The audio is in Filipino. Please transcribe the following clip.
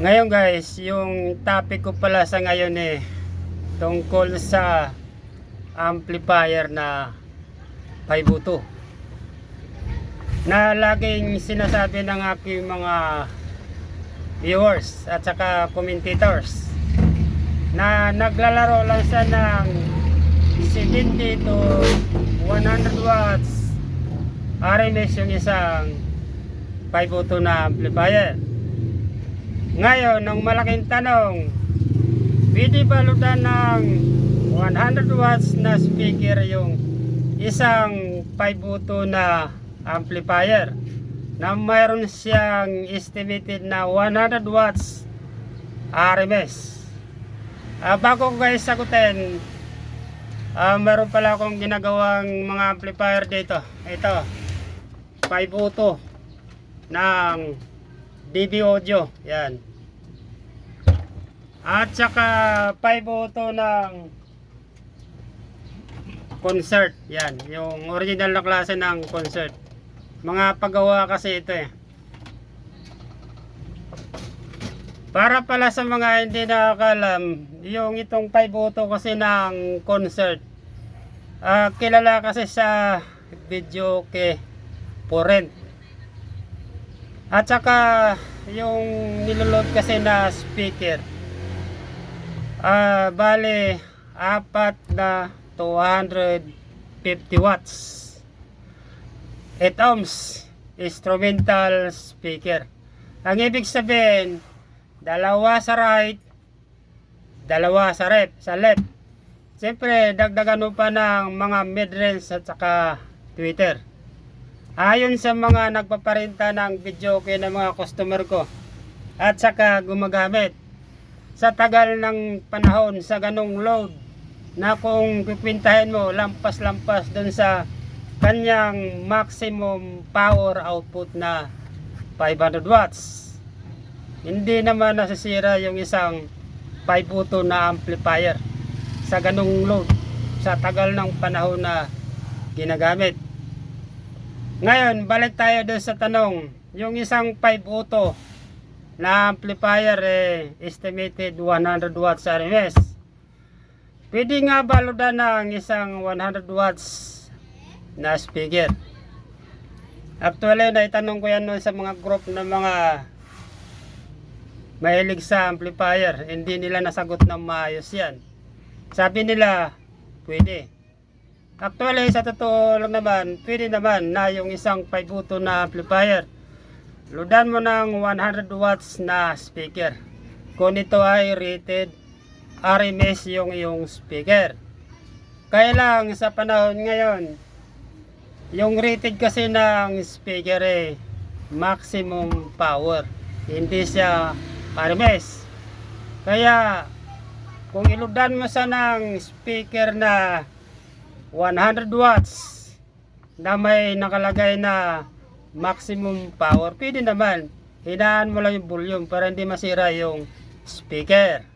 Ngayon guys, yung topic ko pala sa ngayon eh tungkol sa amplifier na 502 na laging sinasabi ng aking mga viewers at saka commentators na naglalaro lang siya ng 70 to 100 watts. RMS yung isang 502 na amplifier ngayon, ang malaking tanong, pwede ba ludan ng 100 watts na speaker yung isang 502 na amplifier na mayroon siyang estimated na 100 watts RMS. Ah, bago ko guys sagutin, ah, meron pala akong ginagawang mga amplifier dito. Ito, 502 ng DB Audio. Yan. At saka 502 ng concert. Yan. Yung original na klase ng concert. Mga paggawa kasi ito eh. Para pala sa mga hindi nakakalam, yung itong 502 kasi ng concert. ah kilala kasi sa video ke Porent. At saka yung niloload kasi na speaker. Ah, bale apat na 250 watts. 8 ohms instrumental speaker. Ang ibig sabihin, dalawa sa right, dalawa sa left, sa left. Siyempre, dagdagan mo pa ng mga mid-range at saka Twitter. Ayon sa mga nagpaparinta ng video kay ng mga customer ko at saka gumagamit sa tagal ng panahon sa ganong load na kung pipintahin mo lampas-lampas dun sa kanyang maximum power output na 500 watts. Hindi naman nasisira yung isang 502 na amplifier sa ganong load sa tagal ng panahon na ginagamit. Ngayon, balik tayo doon sa tanong. Yung isang 502 na amplifier eh, estimated 100 watts RMS. Pwede nga ba loadan ng isang 100 watts na speaker? Actually, naitanong ko yan noon sa mga group ng mga mahilig sa amplifier. Hindi nila nasagot ng maayos yan. Sabi nila, pwede. Actually, sa totoo lang naman, pwede naman na yung isang 502 na amplifier. Loadan mo ng 100 watts na speaker. Kung ito ay rated RMS yung iyong speaker. Kaya lang sa panahon ngayon, yung rated kasi ng speaker eh, maximum power. Hindi siya RMS. Kaya, kung iludan mo sa ng speaker na 100 watts na may nakalagay na maximum power, pwede naman. Hinaan mo lang yung volume para hindi masira yung speaker.